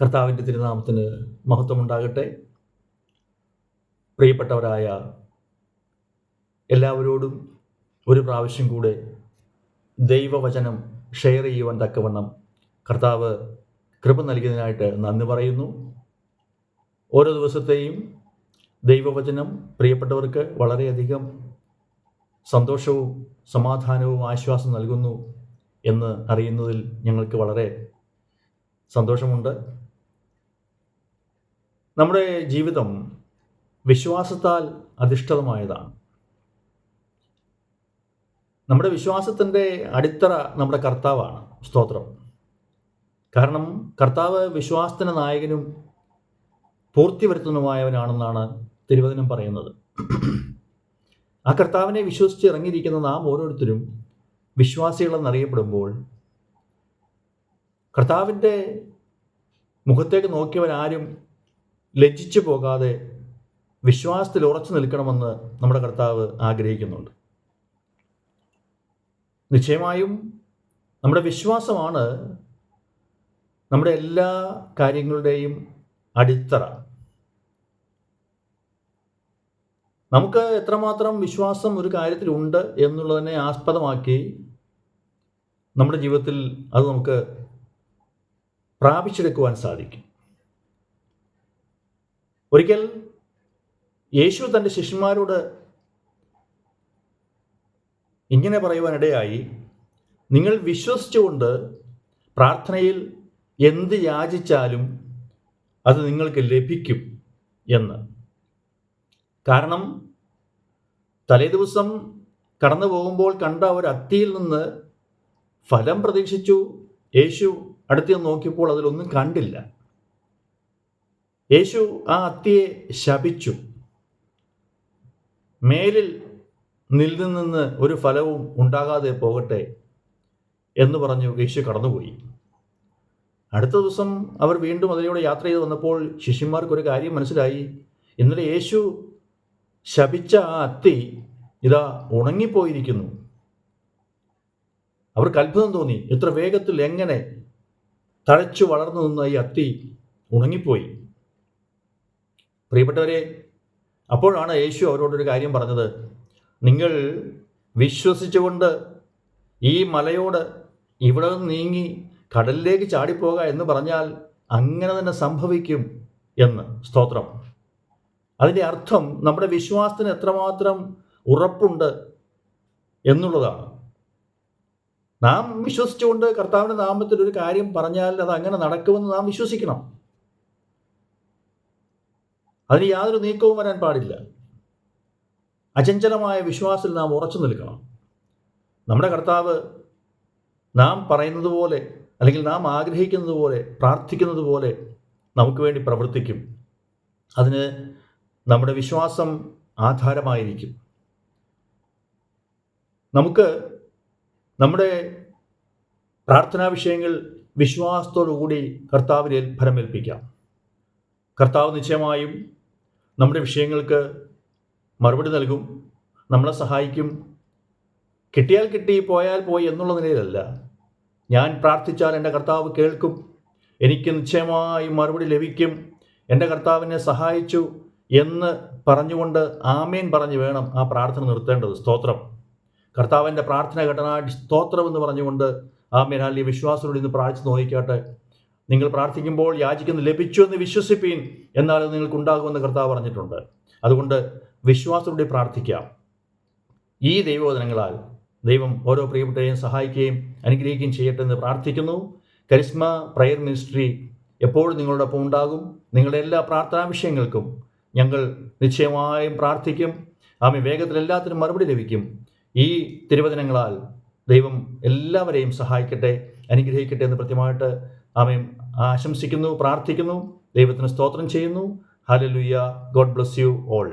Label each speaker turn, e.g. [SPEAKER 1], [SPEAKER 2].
[SPEAKER 1] കർത്താവിന്റെ തിരുനാമത്തിന് മഹത്വമുണ്ടാകട്ടെ. പ്രിയപ്പെട്ടവരായ എല്ലാവരോടും ഒരു പ്രാവശ്യം കൂടെ ദൈവവചനം ഷെയർ ചെയ്യുവാൻ തക്കവണ്ണം കർത്താവ് കൃപ നൽകിയതിനായിട്ട് നന്ദി പറയുന്നു. ഓരോ ദിവസത്തെയും ദൈവവചനം പ്രിയപ്പെട്ടവർക്ക് വളരെയധികം സന്തോഷവും സമാധാനവും ആശ്വാസം നൽകുന്നു എന്ന് അറിയുന്നതിൽ ഞങ്ങൾക്ക് വളരെ സന്തോഷമുണ്ട്. നമ്മുടെ ജീവിതം വിശ്വാസത്താൽ അധിഷ്ഠിതമായതാണ്. നമ്മുടെ വിശ്വാസത്തിന്റെ അടിത്തറ നമ്മുടെ കർത്താവാണ്. സ്തോത്രം. കാരണം കർത്താവ് വിശ്വാസത്തിന് നായകനും പൂർത്തി വരുത്തുന്നതുമായവനാണെന്നാണ് തിരുവചനം പറയുന്നത്. ആ കർത്താവിനെ വിശ്വസിച്ച് ഇറങ്ങിയിരിക്കുന്ന നാം ഓരോരുത്തരും വിശ്വാസികളെന്നറിയപ്പെടുമ്പോൾ കർത്താവിന്റെ മുഖത്തേക്ക് നോക്കിയവരാരും ലജ്ജിച്ചു പോകാതെ വിശ്വാസത്തിൽ ഉറച്ചു നിൽക്കണമെന്ന് നമ്മുടെ കർത്താവ് ആഗ്രഹിക്കുന്നുണ്ട്. നിശ്ചയമായും നമ്മുടെ വിശ്വാസമാണ് നമ്മുടെ എല്ലാ കാര്യങ്ങളുടെയും അടിത്തറ. നമുക്ക് എത്രമാത്രം വിശ്വാസം ഒരു കാര്യത്തിലുണ്ട് എന്നുള്ളതിനെ ആസ്പദമാക്കി നമ്മുടെ ജീവിതത്തിൽ അത് നമുക്ക് പ്രാപിച്ചെടുക്കുവാൻ സാധിക്കും. ഒരിക്കൽ യേശു തന്റെ ശിഷ്യന്മാരോട് ഇങ്ങനെ പറയുവാനിടയായി നിങ്ങൾ വിശ്വസിച്ചുകൊണ്ട് പ്രാർത്ഥനയിൽ എന്ത് യാചിച്ചാലും അത് നിങ്ങൾക്ക് ലഭിക്കും എന്ന്. കാരണം തലേദിവസം കടന്നു പോകുമ്പോൾ കണ്ട ഒരു അത്തിയിൽ നിന്ന് ഫലം പ്രതീക്ഷിച്ചു. യേശു അടുത്ത് നോക്കിയപ്പോൾ അതിലൊന്നും കണ്ടില്ല. യേശു ആ അത്തിയെ ശപിച്ചു. മേലിൽ നിന്നിൽ നിന്ന് ഒരു ഫലവും ഉണ്ടാകാതെ പോകട്ടെ എന്ന് പറഞ്ഞു യേശു കടന്നുപോയി. അടുത്ത ദിവസം അവർ വീണ്ടും അതിലൂടെ യാത്ര ചെയ്ത് വന്നപ്പോൾ ശിഷ്യന്മാർക്കൊരു കാര്യം മനസ്സിലായി. ഇന്നലെ യേശു ശപിച്ച ആ അത്തി ഇതാ ഉണങ്ങിപ്പോയിരിക്കുന്നു. അവർക്ക് അത്ഭുതം തോന്നി. എത്ര വേഗത്തിൽ എങ്ങനെ തഴച്ചു വളർന്നു നിന്ന ഈ അത്തി ഉണങ്ങിപ്പോയി. പ്രിയപ്പെട്ടവരെ അപ്പോഴാണ് യേശു അവരോടൊരു കാര്യം പറഞ്ഞത്. നിങ്ങൾ വിശ്വസിച്ചുകൊണ്ട് ഈ മലയോട് ഇവിടെ നീങ്ങി കടലിലേക്ക് ചാടിപ്പോക എന്ന് പറഞ്ഞാൽ അങ്ങനെ തന്നെ സംഭവിക്കും എന്ന് സ്തോത്രം. അതിന്റെ അർത്ഥം നമ്മുടെ വിശ്വാസത്തിന് എത്രമാത്രം ഉറപ്പുണ്ട് എന്നുള്ളതാണ്. നാം വിശ്വസിച്ചുകൊണ്ട് കർത്താവിന്റെ നാമത്തിൽ ഒരു കാര്യം പറഞ്ഞാൽ അത് അങ്ങനെ നടക്കുമെന്ന് നാം വിശ്വസിക്കണം. അതിന് യാതൊരു നീക്കവും വരാൻ പാടില്ല. അചഞ്ചലമായ വിശ്വാസത്തിൽ നാം ഉറച്ചു നിൽക്കണം. നമ്മുടെ കർത്താവ് നാം പറയുന്നത് പോലെ അല്ലെങ്കിൽ നാം ആഗ്രഹിക്കുന്നത് പോലെ പ്രാർത്ഥിക്കുന്നത് പോലെ നമുക്ക് വേണ്ടി പ്രവർത്തിക്കും. അതിന് നമ്മുടെ വിശ്വാസം ആധാരമായിരിക്കും. നമുക്ക് നമ്മുടെ പ്രാർത്ഥനാ വിഷയങ്ങൾ വിശ്വാസത്തോടുകൂടി കർത്താവിനെ ഫലമേൽപ്പിക്കാം. കർത്താവ് നിശ്ചയമായും നമ്മുടെ വിഷയങ്ങൾക്ക് മറുപടി നൽകും നമ്മളെ സഹായിക്കും. കിട്ടിയാൽ കിട്ടി പോയാൽ പോയി എന്നുള്ള നിലയിലല്ല. ഞാൻ പ്രാർത്ഥിച്ചാൽ എന്റെ കർത്താവ് കേൾക്കും. എനിക്ക് നിശ്ചയമായി മറുപടി ലഭിക്കും. എന്റെ കർത്താവിനെ സഹായിച്ചു എന്ന് പറഞ്ഞുകൊണ്ട് ആമേൻ പറഞ്ഞ് വേണം ആ പ്രാർത്ഥന നിർത്തേണ്ടത്. സ്തോത്രം. കർത്താവിന്റെ പ്രാർത്ഥന ഘടന സ്തോത്രം എന്ന് പറഞ്ഞുകൊണ്ട് ആമേൻ. അല്ലെങ്കിൽ വിശ്വാസത്തോട് ഇന്ന് പ്രാർത്ഥിച്ച് നോക്കിക്കാട്ടെ. നിങ്ങൾ പ്രാർത്ഥിക്കുമ്പോൾ യാചിക്കുന്നു ലഭിച്ചു എന്ന് വിശ്വസിപ്പീൻ എന്നാൽ അത് നിങ്ങൾക്ക് ഉണ്ടാകുമെന്ന് കർത്താവ് പറഞ്ഞിട്ടുണ്ട്. അതുകൊണ്ട് വിശ്വാസത്തോടെ പ്രാർത്ഥിക്കാം. ഈ ദൈവവചനങ്ങളാൽ ദൈവം ഓരോ പ്രിയപ്പെട്ടവരെയും സഹായിക്കുകയും അനുഗ്രഹിക്കുകയും ചെയ്യട്ടെ എന്ന് പ്രാർത്ഥിക്കുന്നു. കരിസ്മ പ്രയർ മിനിസ്ട്രി എപ്പോഴും നിങ്ങളോടൊപ്പം ഉണ്ടാകും. നിങ്ങളുടെ എല്ലാ പ്രാർത്ഥനാ വിഷയങ്ങൾക്കും ഞങ്ങൾ നിശ്ചയമായും പ്രാർത്ഥിക്കും. ആമി വേഗത്തിൽ എല്ലാത്തിനും മറുപടി ലഭിക്കും. ഈ തിരുവചനങ്ങളാൽ ദൈവം എല്ലാവരെയും സഹായിക്കട്ടെ അനുഗ്രഹിക്കട്ടെ എന്ന് കൃത്യമായിട്ട് ആമയും ആശംസിക്കുന്നു പ്രാർത്ഥിക്കുന്നു ദൈവത്തിന് സ്തോത്രം ചെയ്യുന്നു. Hallelujah God bless you all